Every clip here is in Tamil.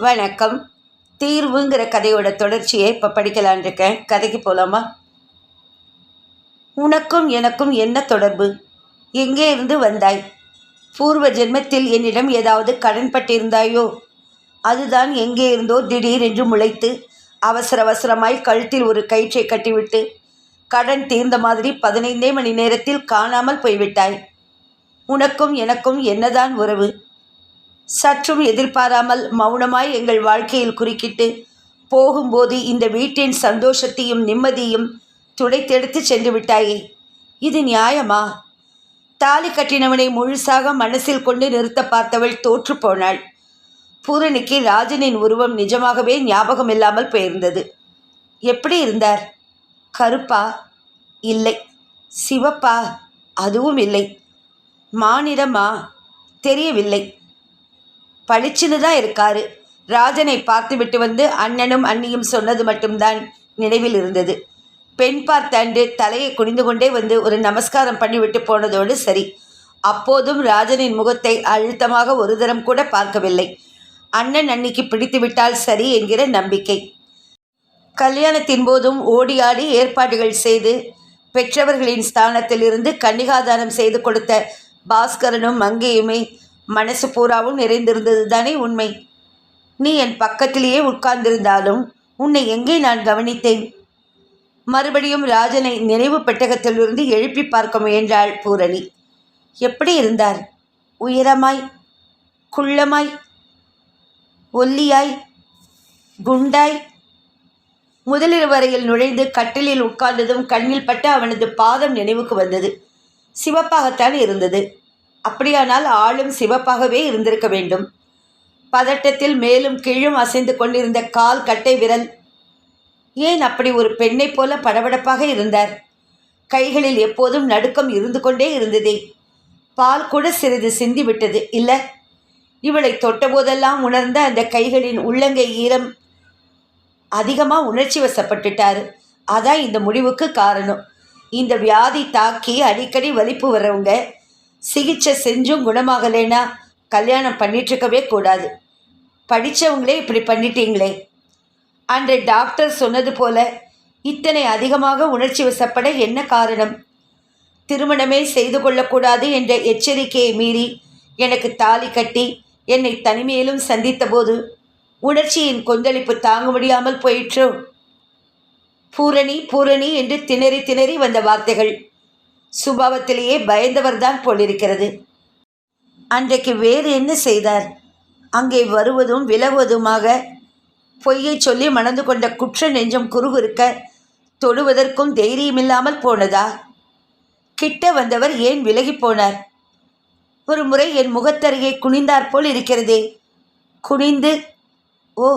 வணக்கம். தீர்வுங்கிற கதையோட தொடர்ச்சியை இப்போ படிக்கலான் இருக்கேன் கதைக்கு போகலாமா உனக்கும் எனக்கும் என்ன தொடர்பு? எங்கே இருந்து வந்தாய்? பூர்வ ஜென்மத்தில் என்னிடம் ஏதாவது கடன்பட்டிருந்தாயோ அதுதான் எங்கே இருந்தோ திடீரென்று முளைத்து அவசர அவசரமாய் கழுத்தில் ஒரு கயிற்றை கட்டிவிட்டு கடன் தீர்ந்த மாதிரி பதினைந்தே மணி நேரத்தில் காணாமல் போய்விட்டாய். உனக்கும் எனக்கும் என்னதான் உறவு? சற்றும் எதிர்பாராமல் மௌனமாய் எங்கள் வாழ்க்கையில் குறுக்கிட்டு போகும்போது இந்த வீட்டின் சந்தோஷத்தையும் நிம்மதியும் துடைத்தெடுத்து சென்று விட்டாயே. இது நியாயமா? தாலி கட்டினவனை முழுசாக மனசில் கொண்டு நிறுத்த பார்த்தவள் தோற்று போனாள். பூரணிக்கு ராஜனின் உருவம் நிஜமாகவே ஞாபகம் இல்லாமல் போயிருந்தது. எப்படி இருந்தார்? கருப்பா? இல்லை. சிவப்பா? அதுவும் இல்லை. மானிடமா? தெரியவில்லை. பளிச்சுன்னு தான் இருக்காரு. ராஜனை பார்த்துவிட்டு வந்து அண்ணனும் அண்ணியும் சொன்னது மட்டும்தான் நினைவில் இருந்தது. பெண் பார்த்தாண்டு தலையை குனிந்து கொண்டே வந்து ஒரு நமஸ்காரம் பண்ணிவிட்டு போனதோடு சரி. அப்போதும் ராஜனின் முகத்தை அழுத்தமாக ஒரு தரம் கூட பார்க்கவில்லை. அண்ணன் அன்னிக்கு பிடித்து விட்டால் சரி என்கிற நம்பிக்கை. கல்யாணத்தின் போதும் ஓடி ஆடி ஏற்பாடுகள் செய்து பெற்றவர்களின் ஸ்தானத்திலிருந்து கன்னிகாதானம் செய்து கொடுத்த பாஸ்கரனும் மங்கையுமே மனசு பூராவும் நிறைந்திருந்தது தானே உண்மை. நீ என் பக்கத்திலேயே உட்கார்ந்திருந்தாலும் உன்னை எங்கே நான் கவனித்தேன்? மறுபடியும் ராஜனை நினைவு பெட்டகத்திலிருந்து எழுப்பி பார்க்க முயன்றாள் பூரணி. எப்படி இருந்தார்? உயரமாய் குள்ளமாய் ஒல்லியாய் குண்டாய்? முதலிரவு வரையில் நுழைந்து கட்டிலில் உட்கார்ந்ததும் கண்ணில் பட்டு அவனது பாதம் நினைவுக்கு வந்தது. சிவப்பாகத்தான் இருந்தது. அப்படியானால் ஆளும் சிவப்பாகவே இருந்திருக்க வேண்டும். பதட்டத்தில் மேலும் கீழும் அசைந்து கொண்டிருந்த கால் கட்டை விரல். ஏன் அப்படி ஒரு பெண்ணைப் போல படபடப்பாக இருந்தார்? கைகளில் எப்போதும் நடுக்கம் இருந்து கொண்டே இருந்ததே. பால் கூட சிறிது சிந்திவிட்டது இல்லை இவளை தொட்டபோதெல்லாம் உணர்ந்த அந்த கைகளின் உள்ளங்கை ஈரம் அதிகமாக உணர்ச்சி வசப்பட்டுட்டாரு. அதான் இந்த முடிவுக்கு காரணம். இந்த வியாதி தாக்கி அடிக்கடி வலிப்பு வர்றவங்க சிகிச்சை செஞ்சும் குணமாகலைன்னா கல்யாணம் பண்ணிட்டுருக்கவே கூடாது. படித்தவங்களே இப்படி பண்ணிட்டீங்களே. அன்று டாக்டர் சொன்னது போல இத்தனை அதிகமாக உணர்ச்சி வசப்பட என்ன காரணம்? திருமணமே செய்து கொள்ளக்கூடாது என்ற எச்சரிக்கையை மீறி எனக்கு தாலி கட்டி என்னை தனிமையிலும் சந்தித்தபோது உணர்ச்சியின் கொந்தளிப்பு தாங்க முடியாமல் போயிற்றோ. பூரணி பூரணி என்று திணறி திணறி வந்த வார்த்தைகள். சுபாவத்திலேயே பயந்தவர்தான் போலிருக்கிறது. அன்றைக்கு வேறு என்ன செய்தார்? அங்கே வருவதும் விலகுவதுமாக பொய்யை சொல்லி மணந்து கொண்ட குற்ற நெஞ்சம் குறுகுறுக்க தொடுவதற்கும் தைரியமில்லாமல் போனதா? கிட்ட வந்தவர் ஏன் விலகி போனார்? ஒரு முறை என் முகத்தருகே குனிந்தாற்போல் இருக்கிறதே. குனிந்து ஓ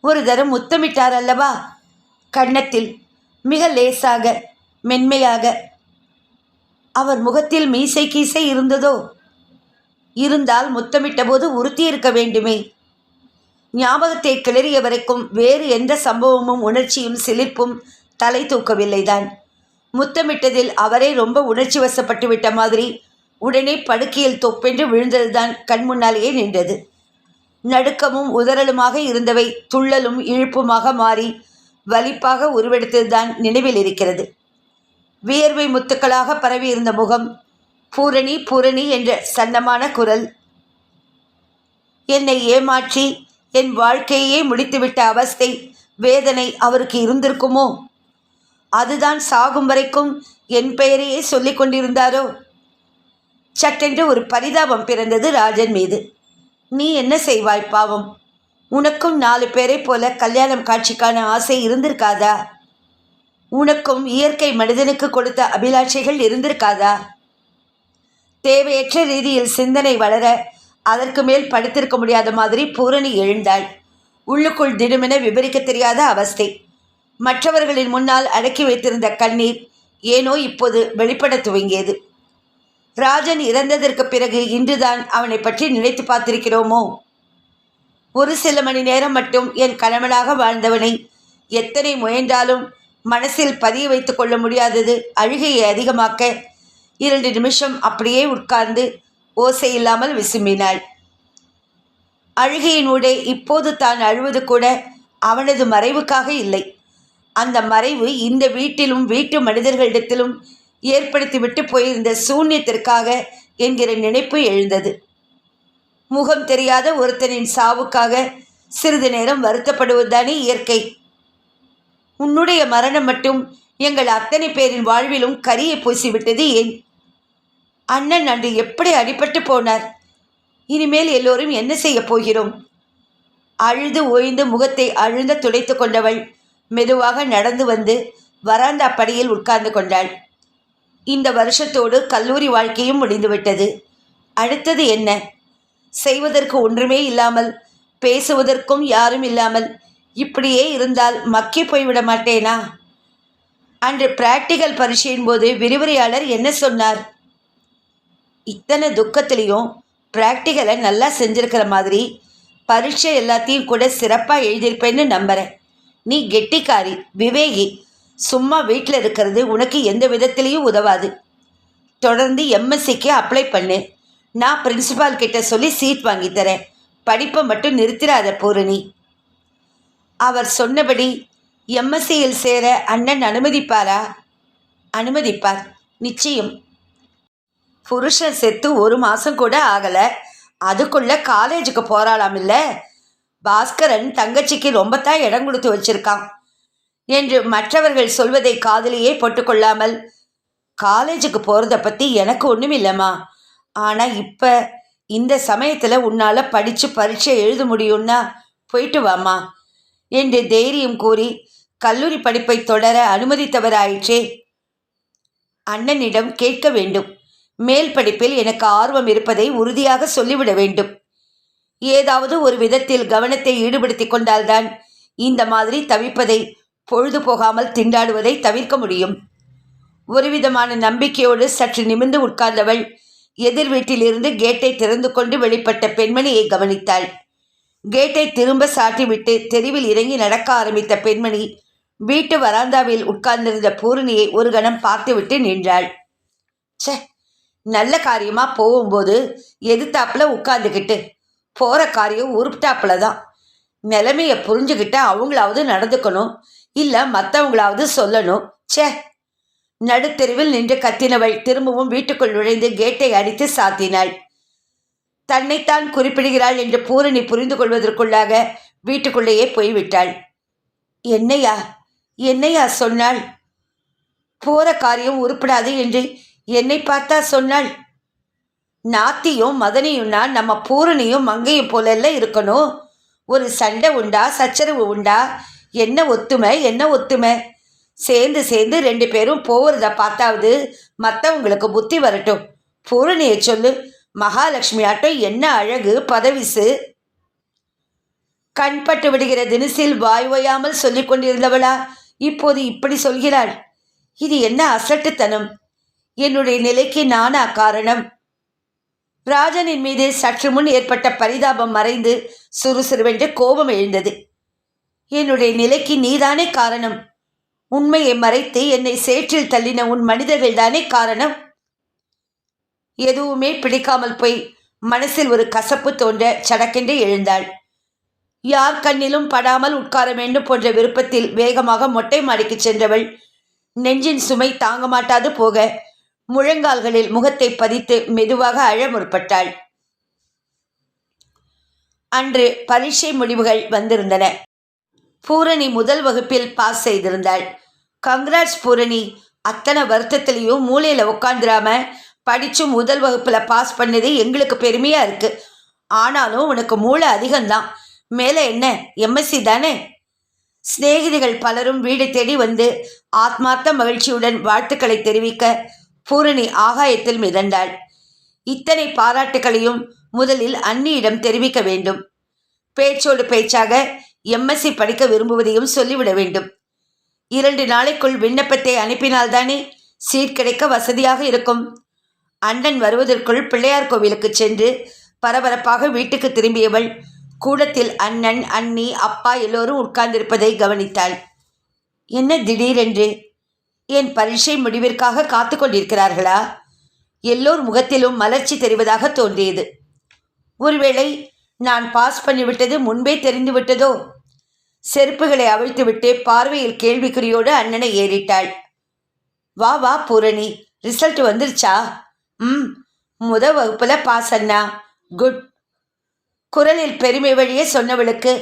ஒரு தரம் முத்தமிட்டார் அல்லவா? கன்னத்தில் மிக லேசாக மென்மையாக அவர் முகத்தில் மீசை கீசை இருந்ததோ? இருந்தால் முத்தமிட்டபோது உறுத்தி இருக்க வேண்டுமே. ஞாபகத்தை கிளறிய வரைக்கும் வேறு எந்த சம்பவமும் உணர்ச்சியும் சிலிர்ப்பும் தலை தூக்கவில்லைதான். முத்தமிட்டதில் அவரே ரொம்ப உணர்ச்சி வசப்பட்டு விட்ட மாதிரி உடனே படுக்கையில் தொப்பென்று விழுந்ததுதான் கண் முன்னாலேயே நின்றது. நடுக்கமும் உதறலுமாக இருந்தவை துள்ளலும் இழுப்புமாக மாறி வலிப்பாக உருவெடுத்ததுதான் நினைவில் இருக்கிறது. வியர்வை முத்துக்களாக பரவியிருந்த முகம் பூரணி பூரணி என்ற சன்னமான குரல். என்னை ஏமாற்றி என் வாழ்க்கையே முடித்துவிட்ட அவஸ்தை வேதனை அவருக்கு இருந்திருக்குமோ? அதுதான் சாகும் வரைக்கும் என் பெயரையே சொல்லிக் கொண்டிருந்தாரோ? சட்டென்று ஒரு பரிதாபம் பிறந்தது ராஜன் மீது. நீ என்ன செய்வாய் பாவம்? உனக்கும் நாலு பேரைப் போல கல்யாணம் காட்சிக்கான ஆசை இருந்திருக்காதா? உனக்கும் இயற்கை மனிதனுக்கு கொடுத்த அபிலாஷைகள் இருந்திருக்காதா? தேவையற்ற ரீதியில் சிந்தனை வளர அதற்கு மேல் படுத்திருக்க முடியாத மாதிரி பூரணி எழுந்தாள். உள்ளுக்குள் திடுமென விபரிக்க தெரியாத அவஸ்தை. மற்றவர்களின் முன்னால் அடக்கி வைத்திருந்த கண்ணீர் ஏனோ இப்போது வெளிப்பட துவங்கியது. ராஜன் இறந்ததற்கு பிறகு இன்றுதான் அவனை பற்றி நினைத்து பார்த்திருக்கிறோமோ? ஒரு சில மணி நேரம் மட்டும் என் கணவனாக வாழ்ந்தவனை எத்தனை முயன்றாலும் மனசில் பதிய வைத்து கொள்ள முடியாதது அழுகையை அதிகமாக்க இரண்டு நிமிஷம் அப்படியே உட்கார்ந்து ஓசை இல்லாமல் விசும்பினாள். அழுகையினூடே இப்போது தான் அழுவது கூட அவனது மறைவுக்காக இல்லை. அந்த மறைவு இந்த வீட்டிலும் வீட்டு மனிதர்களிடத்திலும் ஏற்படுத்திவிட்டு போயிருந்த சூன்யத்திற்காக என்கிற நினைப்பு எழுந்தது. முகம் தெரியாத ஒருத்தனின் சாவுக்காக சிறிது நேரம் வருத்தப்படுவதுதானே இயற்கை. உன்னுடைய மரணம் மட்டும் எங்கள் அத்தனை பேரின் வாழ்விலும் கரியை பூசிவிட்டது ஏன்? அண்ணன் அன்று எப்படி அடிபட்டு போனார்? இனிமேல் எல்லோரும் என்ன செய்யப் போகிறோம்? அழுது ஓய்ந்து முகத்தை அழுந்த துடைத்து கொண்டவள் மெதுவாக நடந்து வந்து வராந்தா படியில் உட்கார்ந்து கொண்டாள். இந்த வருஷத்தோடு கல்லூரி வாழ்க்கையும் முடிந்துவிட்டது. அடுத்தது என்ன? செய்வதற்கு ஒன்றுமே இல்லாமல் பேசுவதற்கும் யாரும் இல்லாமல் இப்படியே இருந்தால் மக்கி போய்விட மாட்டேனா? அன்று பிராக்டிகல் பரீட்சையின் போது விரிவுரையாளர் என்ன சொன்னார்? இத்தனை துக்கத்துலேயும் ப்ராக்டிக்கலை நல்லா செஞ்சுருக்கிற மாதிரி பரீட்சை எல்லாத்தையும் கூட சிறப்பாக எழுதியிருப்பேன்னு நம்புகிறேன் நீ கெட்டிக்காரி விவேகி சும்மா வீட்டில் இருக்கிறது உனக்கு எந்த விதத்திலையும் உதவாது. தொடர்ந்து எம்எஸ்சிக்கு அப்ளை பண்ணு. நான் பிரின்சிபால் கிட்ட சொல்லி சீட் வாங்கி தரேன். படிப்பை மட்டும் நிறுத்திடாத பூரணி அவர் சொன்னபடி எம்எஸ்சியில் சேர அண்ணன் அனுமதிப்பாரா? அனுமதிப்பார். நிச்சயம். புருஷன் செத்து ஒரு மாதம் கூட ஆகலை. அதுக்குள்ளே காலேஜுக்கு போகிறாளாம் இல்லை? பாஸ்கரன் தங்கச்சிக்கு ரொம்ப தான் இடம் கொடுத்து வச்சிருக்கான் என்று மற்றவர்கள் சொல்வதை காதலியே போட்டுக்கொள்ளாமல் காலேஜுக்கு போகிறத பற்றி எனக்கு ஒன்றும் இல்லைம்மா. ஆனால் இப்போ இந்த சமயத்தில் உன்னால் படித்து பரீட்சை எழுத முடியும்னா போயிட்டு வாம்மா. என்று தைரியம் கூறி கல்லூரி படிப்பை தொடர அனுமதித்தவராயிற்றே. அண்ணனிடம் கேட்க வேண்டும். மேல் படிப்பில் எனக்கு ஆர்வம் இருப்பதை உறுதியாக சொல்லிவிட வேண்டும். ஏதாவது ஒரு விதத்தில் கவனத்தை ஈடுபடுத்தி கொண்டால்தான் இந்த மாதிரி தவிப்பதை பொழுது போகாமல் திண்டாடுவதை தவிர்க்க முடியும். ஒருவிதமான நம்பிக்கையோடு சற்று நிமிர்ந்து உட்கார்ந்தவள் எதிர் வீட்டிலிருந்து கேட்டை திறந்து கொண்டு வெளிப்பட்ட பெண்மணியை கவனித்தாள். கேட்டை திரும்ப சாட்டிவிட்டு தெருவில் இறங்கி நடக்க ஆரம்பித்த பெண்மணி வீட்டு வராந்தாவில் உட்கார்ந்திருந்த பூரணியை ஒரு கணம் பார்த்துவிட்டு நின்றாள். ச்சே நல்ல காரியமா போகும்போது எதிர்த்தாப்புல உட்காந்துக்கிட்டு போகிற காரியம் உருப்பிட்டாப்புல தான். நிலைமையை புரிஞ்சுக்கிட்டு அவங்களாவது நடந்துக்கணும் இல்லை மற்றவங்களாவது சொல்லணும். ச்சே நடுத்தெருவில் நின்று கத்தினவள் திரும்பவும் வீட்டுக்குள் நுழைந்து கேட்டை அடித்து சாத்தினாள். தன்னைத்தான் குறிப்பிடுகிறாள் என்று பூரணி புரிந்து கொள்வதற்குள்ளாக வீட்டுக்குள்ளேயே போய்விட்டாள். என்னையா? என்னையா சொன்னாள்? போற காரியம் உருப்படாது என்று என்னை பார்த்தா சொன்னாள். நாத்தியும் மதனியும்னா நம்ம பூரணியும் மங்கையும் போலல்ல இருக்கணும். ஒரு சண்டை உண்டா? சச்சரவு உண்டா? என்ன ஒத்துமை? என்ன ஒத்துமை? சேர்ந்து சேர்ந்து ரெண்டு பேரும் போகிறத பார்த்தாவது மற்றவங்களுக்கு புத்தி வரட்டும். பூரணியை சொல்லு. மகாலட்சுமி ஆட்டம் என்ன அழகு பதவிசு? கண்பட்டு விடுகிற தினசில் வாய் ஓயாமல் சொல்லிக் கொண்டிருந்தவளா? இப்போது இப்படி சொல்கிறாள். இது என்ன அசட்டுத்தனம்? என்னுடைய நிலைக்கு நானா காரணம்? ராஜனின் மீது சற்று முன் ஏற்பட்ட பரிதாபம் மறைந்து சுறுசுறுவென்று கோபம் எழுந்தது. என்னுடைய நிலைக்கு நீதானே காரணம்? உண்மையை மறைத்து என்னை சேற்றில் தள்ளின உன் மனிதர்கள் தானே காரணம்? எதுவுமே பிடிக்காமல் போய் மனசில் ஒரு கசப்பு தோன்ற சடக்கென்று எழுந்தாள். யார் கண்ணிலும் படாமல் உட்கார வேண்டும் போன்ற விருப்பத்தில் வேகமாக மொட்டை மாடிக்கு சென்றவள் நெஞ்சின் சுமை தாங்க மாட்டாது போக முழங்கால்களில் முகத்தை பதித்து மெதுவாக அழ முற்பட்டாள். அன்று பரீட்சை முடிவுகள் வந்திருந்தன. பூரணி முதல் வகுப்பில் பாஸ் செய்திருந்தாள். கங்க்ராட்ஸ் பூரணி அத்தனை வருத்தத்திலையும் மூலையில் உட்காந்துராம படித்து முதல் வகுப்பில் பாஸ் பண்ணது எங்களுக்கு பெருமையாக இருக்குது ஆனாலும் உனக்கு மூளை அதிகம்தான். மேலே என்ன? எம்எஸ்சி தானே? சிநேகிதிகள் பலரும் வீடு தேடி வந்து ஆத்மார்த்த மகிழ்ச்சியுடன் வாழ்த்துக்களை தெரிவிக்க பூரணி ஆகாயத்தில் மிதந்தாள். இத்தனை பாராட்டுகளையும் முதலில் அன்னியிடம் தெரிவிக்க வேண்டும். பேச்சோடு பேச்சாக எம்எஸ்சி படிக்க விரும்புவதையும் சொல்லிவிட வேண்டும். இரண்டு நாளைக்குள் விண்ணப்பத்தை அனுப்பினால்தானே சீட் கிடைக்க வசதியாக இருக்கும். அண்ணன் வருவதற்குள் பிள்ளையார் கோவிலுக்கு சென்று பரபரப்பாக வீட்டுக்கு திரும்பியவள் கூடத்தில் அண்ணன் அண்ணி அப்பா எல்லோரும் உட்கார்ந்திருப்பதை கவனித்தாள். என்ன திடீரென்று? என் பரீட்சை முடிவிற்காக காத்து கொண்டிருக்கிறார்களா? எல்லோர் முகத்திலும் மலர்ச்சி தெரிவதாக தோன்றியது. ஒருவேளை நான் பாஸ் பண்ணிவிட்டது முன்பே தெரிந்து விட்டதோ செருப்புகளை அவிழ்த்துவிட்டு பார்வையில் கேள்விக்குறியோடு அண்ணனை ஏறிட்டாள். வா வா பூரணி ரிசல்ட் வந்துருச்சா? ம் முத வகுப்புல பாஸ் அண்ணா. குட் குரலில் பெருமை வழியே சொன்னவளுக்கு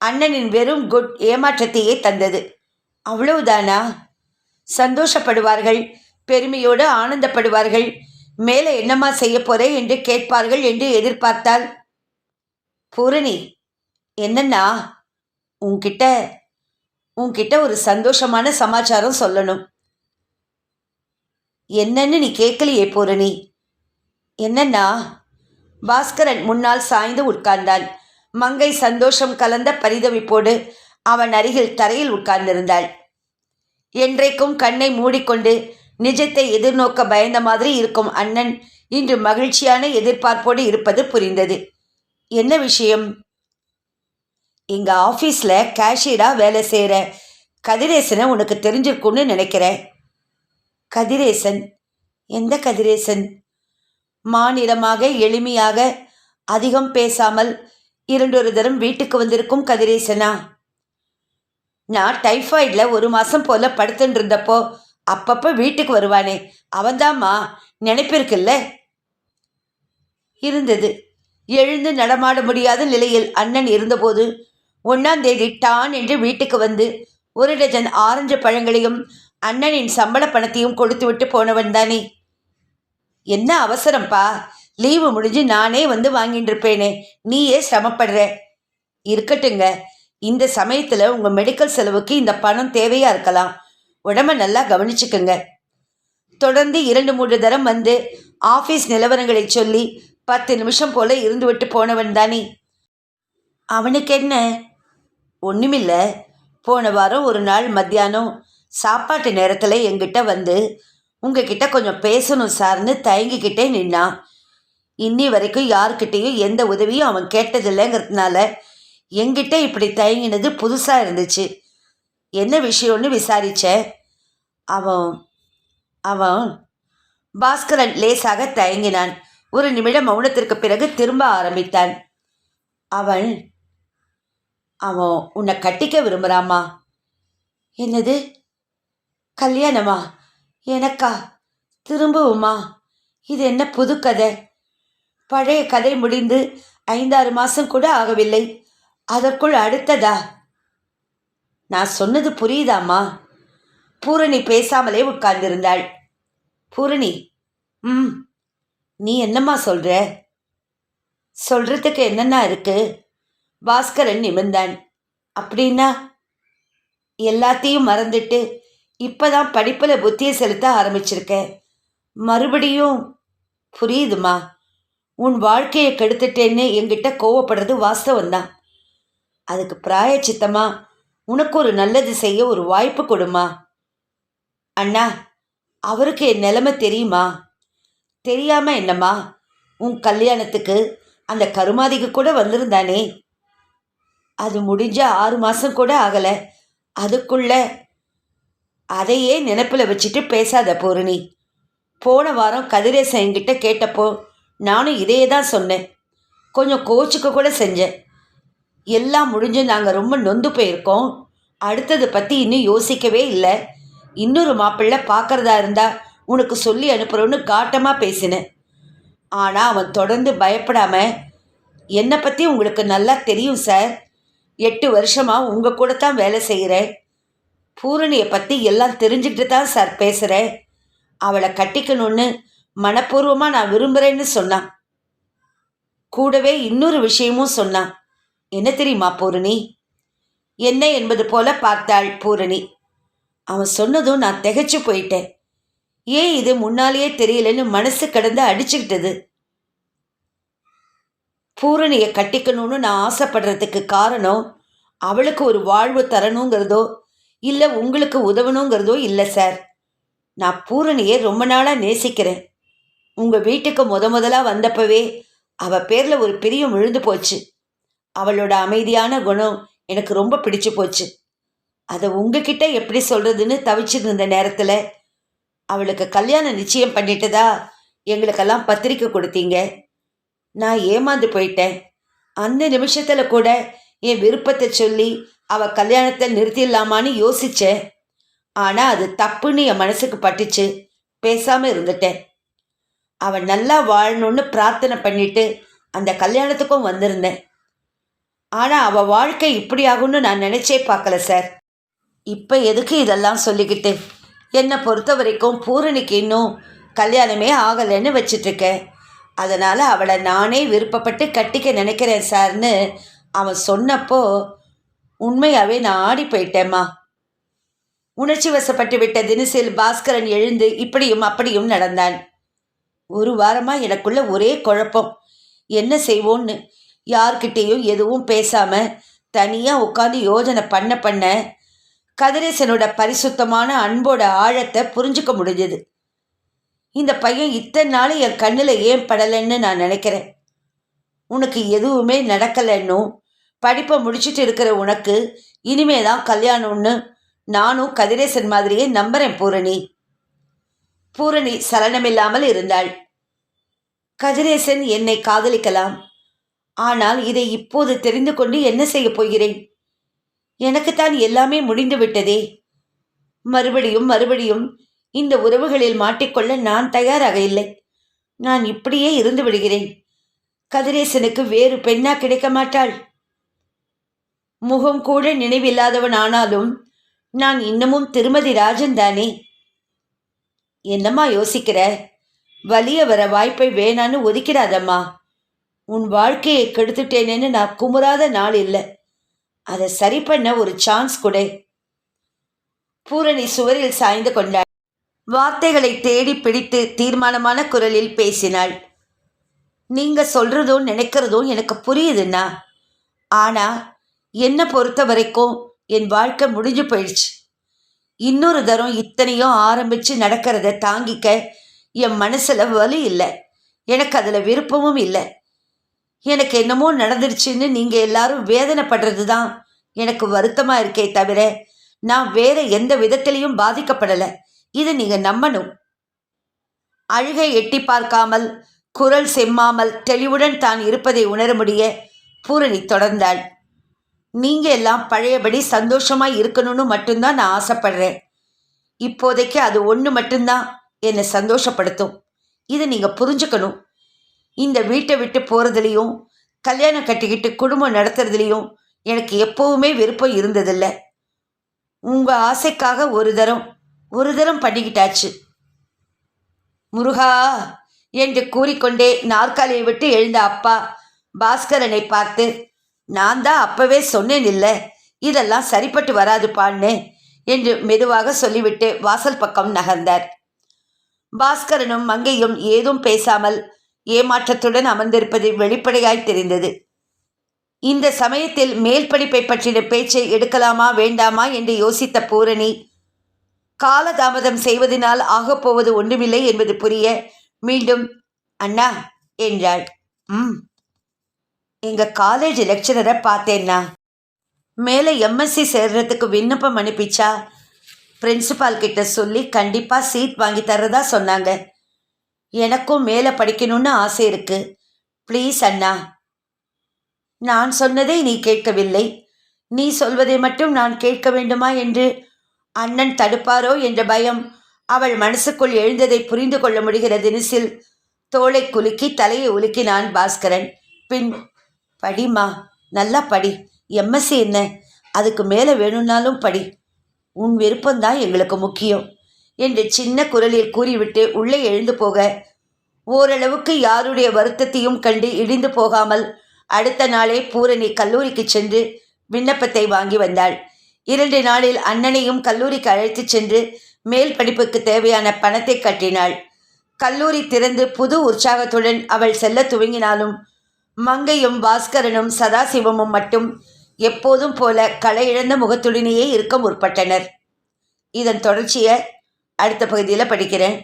அண்ணனின் வெறும் குட் ஏமாற்றத்தையே தந்தது. அவ்வளவுதானா? சந்தோஷப்படுவார்கள் பெருமையோடு ஆனந்தப்படுவார்கள். மேலே என்னம்மா செய்ய போறே என்று கேட்பார்கள் என்று எதிர்பார்த்தால் பூரணி என்னன்னா உன்கிட்ட உன்கிட்ட ஒரு சந்தோஷமான சமாச்சாரம் சொல்லணும். என்னன்னு நீ கேட்கலையே பூரணி. என்னன்னா? பாஸ்கரன் முன்னால் சாய்ந்து உட்கார்ந்தான். மங்கை சந்தோஷம் கலந்த பரிதவிப்போடு அவன் அருகில் தரையில் உட்கார்ந்திருந்தாள். என்றைக்கும் கண்ணை மூடிக்கொண்டு நிஜத்தை எதிர்நோக்க பயந்த மாதிரி இருக்கும் அண்ணன் இன்று மகிழ்ச்சியான எதிர்பார்ப்போடு இருப்பது புரிந்தது. என்ன விஷயம்? எங்க ஆஃபீஸில் கேஷியராக வேலை செய்கிற கதிரேசனை உனக்கு தெரிஞ்சிருக்கும்னு நினைக்கிறேன். கதிரேசன். எந்த கதிரேசன்? மாநிலமாக எளிமையாக அதிகம் பேசாமல் இரண்டொரு தரம் வீட்டுக்கு வந்திருக்கும் கதிரேசனா? நான் டைஃபாய்டில் ஒரு மாதம் போல் படுத்துட்டு இருந்தப்போ அப்பப்போ வீட்டுக்கு வருவானே அவன்தாம்மா நினைப்பிருக்குல்ல இருந்தது. எழுந்து நடமாட முடியாத நிலையில் அண்ணன் இருந்தபோது ஒன்றாம் தேதி டான் என்று வீட்டுக்கு வந்து ஒரு டஜன் ஆரஞ்சு பழங்களையும் அண்ணனின் சம்பள பணத்தையும் கொடுத்துவிட்டு போனவன் தானே. என்ன அவசரம்ப்பா லீவு முடிஞ்சு நானே வந்து வாங்கிட்டு இருப்பேனே நீயே சிரமப்படுற. இருக்கட்டுங்க. இந்த சமயத்தில் உங்கள் மெடிக்கல் செலவுக்கு இந்த பணம் தேவையாக இருக்கலாம். உடம்ப நல்லா கவனிச்சுக்குங்க. தொடர்ந்து இரண்டு மூன்று தரம் வந்து ஆஃபீஸ் நிலவரங்களை சொல்லி பத்து நிமிஷம் போல இருந்துவிட்டு போனவன் தானே. அவனுக்கு என்ன? ஒன்றுமில்லை போன வாரம் ஒரு நாள் மத்தியானம் சாப்பாட்டு நேரத்தில் எங்கிட்ட வந்து உங்ககிட்ட கொஞ்சம் பேசணும் சார்னு தயங்கிக்கிட்டே நின்னான் இன்னி வரைக்கும் யார்கிட்டேயும் எந்த உதவியும் அவன் கேட்டதில்லைங்கிறதுனால எங்கிட்ட இப்படி தயங்கினது புதுசாக இருந்துச்சு. என்ன விஷயம்னு விசாரித்தேன் அவன் அவன் பாஸ்கரன் லேசாக தயங்கினான். ஒரு நிமிடம் மௌனத்திற்கு பிறகு திரும்ப ஆரம்பித்தான். அவன் அவன் உன்னை கட்டிக்க விரும்புகிறாமா என்னது? கல்யாணமா? எனக்கா? திரும்பவுமா? இது என்ன புது கதை? பழைய கதை முடிந்து ஐந்தாறு மாதம் கூட ஆகவில்லை. அதற்குள் அடுத்ததா? நான் சொன்னது புரியுதாம்மா? பூரணி பேசாமலே உட்கார்ந்திருந்தாள். பூரணி ம் நீ என்னம்மா சொல்கிற சொல்கிறதுக்கு என்னென்ன இருக்கு? பாஸ்கரன் நிமிர்ந்தான். அப்படின்னா? எல்லாத்தையும் மறந்துட்டு இப்போ தான் படிப்பில் புத்தியை செலுத்த ஆரம்பிச்சிருக்கேன் மறுபடியும் புரியுதுமா? உன் வாழ்க்கையை கெடுத்துட்டேன்னு என்கிட்ட கோவப்படுறது வாஸ்தவம்தான். அதுக்கு பிராயச்சித்தமா உனக்கு ஒரு நல்லது செய்ய ஒரு வாய்ப்பு கொடுமா? அண்ணா அவருக்கு என் நிலைமை தெரியுமா? தெரியாமல் என்னம்மா? உன் கல்யாணத்துக்கு அந்த கருமாதிக்கு கூட வந்திருந்தானே? அது முடிஞ்ச ஆறு மாதம் கூட ஆகலை. அதுக்குள்ளே அதையே நினப்பில் வச்சுட்டு பேசாத பூரணி. போன வாரம் கதிரேசன் என்கிட்ட கேட்டப்போ நானும் இதையே தான் சொன்னேன். கொஞ்சம் கோச்சுக்க கூட செஞ்சேன். எல்லாம் முடிஞ்சு நாங்கள் ரொம்ப நொந்து போயிருக்கோம். அடுத்தது பற்றி இன்னும் யோசிக்கவே இல்லை. இன்னொரு மாப்பிள்ளை பார்க்குறதா இருந்தா உனக்கு சொல்லி அனுப்புகிறோன்னு காட்டமாக பேசினேன். ஆனால் அவன் தொடர்ந்து பயப்படாமல் என்னை பற்றி உங்களுக்கு நல்லா தெரியும் சார். எட்டு வருஷமாக உங்கள் கூட தான் வேலை செய்கிறேன் பூரணியை பற்றி எல்லாம் தெரிஞ்சுக்கிட்டு தான் சார் பேசுகிறேன் அவளை கட்டிக்கணும்னு மனப்பூர்வமாக நான் விரும்புகிறேன்னு சொன்னான். கூடவே இன்னொரு விஷயமும் சொன்னான். என்ன தெரியுமா பூரணி? என்ன என்பது போல பார்த்தாள் பூரணி. அவன் சொன்னதும் நான் திகைச்சு போயிட்டேன். ஏன் இது முன்னாலேயே தெரியலன்னு மனசு கடந்து அடிச்சுக்கிட்டது. பூரணியை கட்டிக்கணும்னு நான் ஆசைப்படுறதுக்கு காரணம் அவளுக்கு ஒரு வாழ்வு தரணுங்கிறதோ இல்லை உங்களுக்கு உதவணுங்கிறதோ இல்லை சார் நான் பூரணியை ரொம்ப நாளாக நேசிக்கிறேன். உங்கள் வீட்டுக்கு முத முதலாக வந்தப்பவே அவள் பேரில் ஒரு பிரியம் விழுந்து போச்சு. அவளோட அமைதியான குணம் எனக்கு ரொம்ப பிடிச்சு போச்சு. அதை உங்ககிட்ட எப்படி சொல்கிறதுன்னு தவிச்சிட்டு இருந்த நேரத்தில் அவளுக்கு கல்யாணம் நிச்சயம் பண்ணிட்டதா எங்களுக்கெல்லாம் பத்திரிக்கை கொடுத்தீங்க. நான் ஏமாந்து போயிட்டேன். அந்த நிமிஷத்தில் கூட என் விருப்பத்தை சொல்லி அவ கல்யாணத்தை நிறுத்திடலாமான்னு யோசித்தேன் ஆனால் அது தப்புன்னு என் மனசுக்கு பட்டுச்சு. பேசாமல் இருந்துட்டேன். அவன் நல்லா வாழணும்னு பிரார்த்தனை பண்ணிட்டு அந்த கல்யாணத்துக்கும் வந்திருந்தேன். ஆனால் அவள் வாழ்க்கை இப்படி ஆகும்னு நான் நினச்சே பார்க்கல சார். இப்போ எதுக்கு இதெல்லாம் சொல்லிக்கிட்டு? என்னை பொறுத்த வரைக்கும் பூரணிக்கு இன்னும் கல்யாணமே ஆகலைன்னு வச்சிட்ருக்கேன் அதனால் அவளை நானே விருப்பப்பட்டு கட்டிக்க நினைக்கிறேன் சார்னு அவன் சொன்னப்போ உண்மையாகவே நான் ஆடி போயிட்டேம்மா உணர்ச்சி வசப்பட்டு விட்ட தினசில் பாஸ்கரன் எழுந்து இப்படியும் அப்படியும் நடந்தான். ஒரு வாரமாக எனக்குள்ள ஒரே குழப்பம். என்ன செய்வோன்னு யார்கிட்டேயும் எதுவும் பேசாமல் தனியாக உட்காந்து யோஜனை பண்ண பண்ண கதிரேசனோட பரிசுத்தமான அன்போட ஆழத்தை புரிஞ்சுக்க முடிஞ்சது. இந்த பையன் இத்தனை நாள் என் கண்ணில் ஏன் படலைன்னு நான் நினைக்கிறேன். உனக்கு எதுவுமே நடக்கலைன்னும் படிப்பை முடிச்சுட்டு இருக்கிற உனக்கு இனிமே தான் கல்யாணம்னு நானும் கதிரேசன் மாதிரியே நம்புறேன் பூரணி. பூரணி சலனமில்லாமல் இருந்தாள். கதிரேசன் என்னை காதலிக்கலாம். ஆனால் இதை இப்போது தெரிந்து கொண்டு என்ன செய்யப் போகிறேன்? எனக்குத்தான் எல்லாமே முடிந்து விட்டதே. மறுபடியும் மறுபடியும் இந்த உறவுகளில் மாட்டிக்கொள்ள நான் தயாராக இல்லை. நான் இப்படியே இருந்து விடுகிறேன். கதிரேசனுக்கு வேறு பெண்ணா கிடைக்க மாட்டாள். முகம் கூட நினைவில்லாதவன் ஆனாலும் நான் இன்னமும் திருமதி ராஜன் தானே? என்னம்மா யோசிக்கிற? வலிய வர வாய்ப்பை வேணான்னு ஒதுக்கிறாதம்மா உன் வாழ்க்கையை கெடுத்துட்டேனேன்னு நான் குமுறாத நாள் இல்லை. அதை சரி பண்ண ஒரு சான்ஸ் கொடு. பூரணி சுவரில் சாய்ந்து கொண்டாள். வார்த்தைகளை தேடி பிடித்து தீர்மானமான குரலில் பேசினாள். நீங்க சொல்றதும் நினைக்கிறதும் எனக்கு புரியுதுண்ணா. ஆனா என்னை பொறுத்த வரைக்கும் என் வாழ்க்கை முடிஞ்சு போயிடுச்சு. இன்னொரு தரம் இத்தனையும் ஆரம்பித்து நடக்கிறத தாங்கிக்க என் மனசில் வலி இல்லை. எனக்கு அதில் விருப்பமும் இல்லை. எனக்கு என்னமோ நடந்துருச்சுன்னு நீங்கள் எல்லாரும் வேதனைப்படுறது தான் எனக்கு வருத்தமாக இருக்கே தவிர நான் வேற எந்த விதத்திலையும் பாதிக்கப்படலை. இதை நீங்கள் நம்பணும். அழுகை எட்டி பார்க்காமல் குரல் செம்மாமல் தெளிவுடன் தான் இருப்பதை உணர முடிய பூரணி தொடர்ந்தாள். நீங்கள் எல்லாம் பழையபடி சந்தோஷமாக இருக்கணும்னு மட்டும்தான் நான் ஆசைப்படுறேன். இப்போதைக்கு அது ஒன்று மட்டும்தான் என்னை சந்தோஷப்படுத்தும். இதை நீங்கள் புரிஞ்சுக்கணும். இந்த வீட்டை விட்டு போகிறதுலையும் கல்யாணம் கட்டிக்கிட்டு குடும்பம் நடத்துறதுலையும் எனக்கு எப்போவுமே விருப்பம் இருந்ததில்லை. உங்கள் ஆசைக்காக ஒரு தரம் ஒரு தரம் பண்ணிக்கிட்டாச்சு. முருகா என்று கூறிக்கொண்டே நாற்காலியை விட்டு எழுந்த அப்பா பாஸ்கரனை பார்த்து நான் தான் அப்பவே சொன்னேன் இல்லை இதெல்லாம் சரிப்பட்டு வராதுப்பான்னு என்று மெதுவாக சொல்லிவிட்டு வாசல் பக்கம் நகர்ந்தார். பாஸ்கரனும் மங்கையும் ஏதும் பேசாமல் ஏமாற்றத்துடன் அமர்ந்திருப்பது வெளிப்படையாய் தெரிந்தது. இந்த சமயத்தில் மேல் படிப்பை பற்றின பேச்சை எடுக்கலாமா வேண்டாமா என்று யோசித்த பூரணி காலதாமதம் செய்வதனால் ஆகப்போவது ஒன்றுமில்லை என்பது புரிய மீண்டும் அண்ணா என்றாள். ம். எங்கள் காலேஜ் லெக்சரரை பார்த்தேன்னா. மேலே எம்எஸ்சி சேர்றதுக்கு விண்ணப்பம் அனுப்பிச்சா பிரின்சிபால் கிட்ட சொல்லி கண்டிப்பாக சீட் வாங்கி தர்றதா சொன்னாங்க. எனக்கும் மேலே படிக்கணும்னு ஆசை இருக்கு. ப்ளீஸ் அண்ணா. நான் சொன்னதை நீ கேட்கவில்லை. நீ சொல்வதை மட்டும் நான் கேட்க வேண்டுமா என்று அண்ணன் தடுப்பாரோ என்ற பயம் அவள் மனசுக்குள் எழுந்ததை புரிந்து கொள்ள முடிகிற தினசில் தோளை குலுக்கி தலையை உலுக்கினான் பாஸ்கரன். பின் படிமா நல்லா படி. எம்எஸ்சி என்ன? அதுக்கு மேலே வேணும்னாலும் படி. உன் விருப்பம்தான் எங்களுக்கு முக்கியம் என்று சின்ன குரலில் கூறிவிட்டு உள்ளே எழுந்து போக ஓரளவுக்கு யாருடைய வருத்தத்தையும் கண்டு இடிந்து போகாமல் அடுத்த நாளே பூரணி கல்லூரிக்கு சென்று விண்ணப்பத்தை வாங்கி வந்தாள். இரண்டு நாளில் அண்ணனையும் கல்லூரிக்கு அழைத்துச் சென்று மேல் படிப்புக்கு தேவையான பணத்தை கட்டினாள். கல்லூரி திறந்து புது உற்சாகத்துடன் அவள் செல்ல துவங்கினாலும் மங்கையும் பாஸ்கரனும் சதாசிவமும் மட்டும் எப்போதும் போல களை இழந்த முகத்துடனேயே இருக்க முற்பட்டனர். இதன் தொடர்ச்சியை அடுத்த பகுதியில் படிக்கிறேன்.